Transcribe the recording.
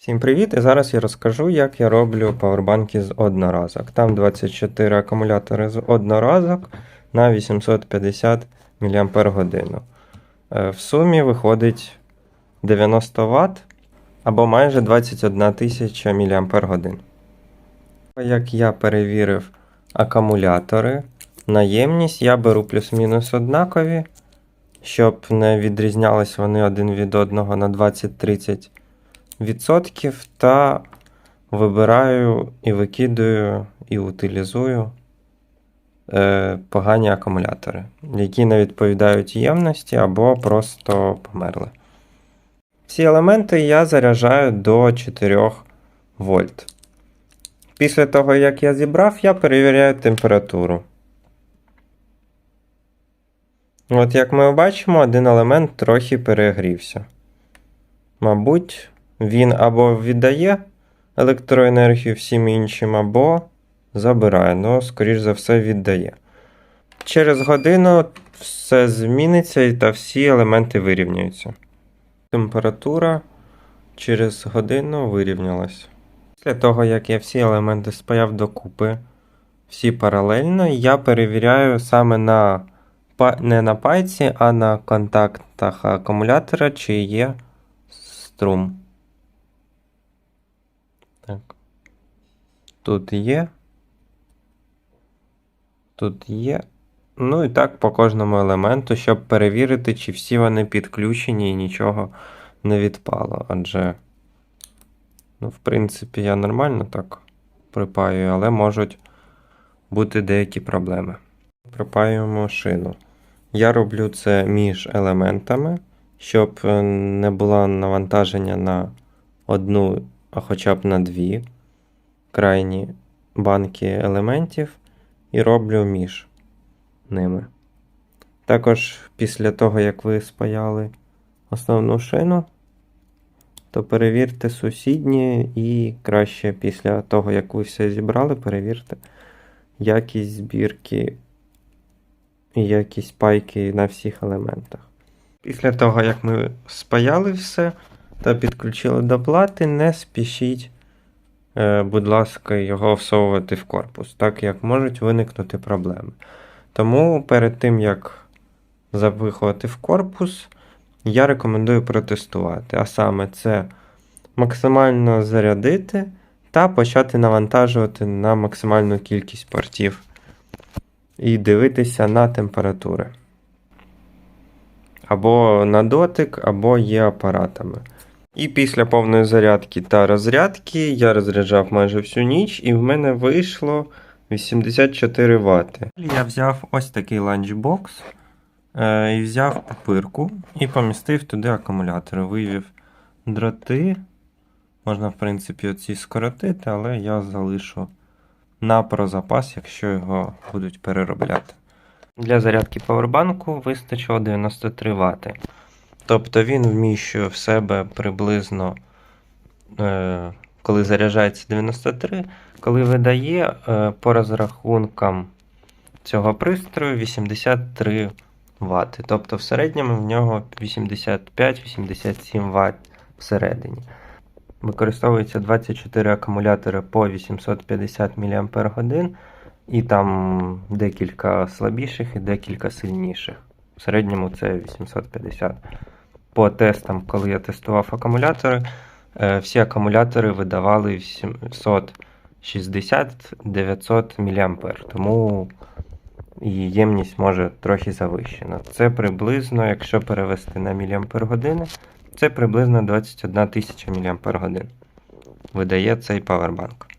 Всім привіт! І зараз я розкажу, як я роблю павербанки з одноразок. Там 24 акумулятори з одноразок на 850 мАч. Е, В сумі виходить 90 Вт або майже 21 тисяча мАч. Як я перевірив акумулятори на ємність, я беру плюс-мінус однакові, щоб не відрізнялись вони один від одного на 20-30 відсотків та вибираю і викидаю і утилізую е, погані акумулятори, які не відповідають ємності або просто померли. Всі елементи я заряджаю до 4 вольт. Після того, як я зібрав, я перевіряю температуру. От як ми бачимо, один елемент трохи перегрівся. Мабуть, він або віддає електроенергію всім іншим, або забирає. Ну, скоріш за все, віддає. Через годину все зміниться та всі елементи вирівняються. Температура через годину вирівнялась. Після того, як я всі елементи спаяв докупи, всі паралельно, я перевіряю саме на не на пайці, а на контактах акумулятора, чи є струм. Так. Тут є. Тут є. Ну і так по кожному елементу, щоб перевірити, чи всі вони підключені і нічого не відпало. Адже, ну, в принципі, я нормально так припаюю, але можуть бути деякі проблеми. Припаюємо шину. Я роблю це між елементами, щоб е, не було навантаження на одну, а хоча б на дві крайні банки елементів, і роблю між ними. Також після того, як ви спаяли основну шину, то перевірте сусідні і краще після того, як ви все зібрали, перевірте якість збірки і якість пайки на всіх елементах. Після того, як ми спаяли все та підключили до плати, не спішіть, е, будь ласка, його всовувати в корпус, так як можуть виникнути проблеми. Тому перед тим, як запихувати в корпус, я рекомендую протестувати. А саме це максимально зарядити та почати навантажувати на максимальну кількість портів і дивитися на температури. Або на дотик, або є апаратами. І після повної зарядки та розрядки я розряджав майже всю ніч, і в мене вийшло 84 Вт. Я взяв ось такий ланчбокс е, і взяв папирку і помістив туди акумулятори. Вивів дроти. Можна, в принципі, оці скоротити, але я залишу на прозапас, якщо його будуть переробляти. Для зарядки павербанку вистачило 93 Вт. Тобто він вміщує в себе приблизно, е, коли заряджається 93, коли видає е, по розрахункам цього пристрою 83 Вт. Тобто в середньому в нього 85-87 Вт всередині. Використовується 24 акумулятори по 850 мАч, і там декілька слабіших і декілька сильніших. В середньому це 850. По тестам, коли я тестував акумулятори, е, всі акумулятори видавали 760-900 мА. Тому і ємність може трохи завищена. Це приблизно, якщо перевести на мАч, це приблизно 21 тисяча мАч видає цей павербанк.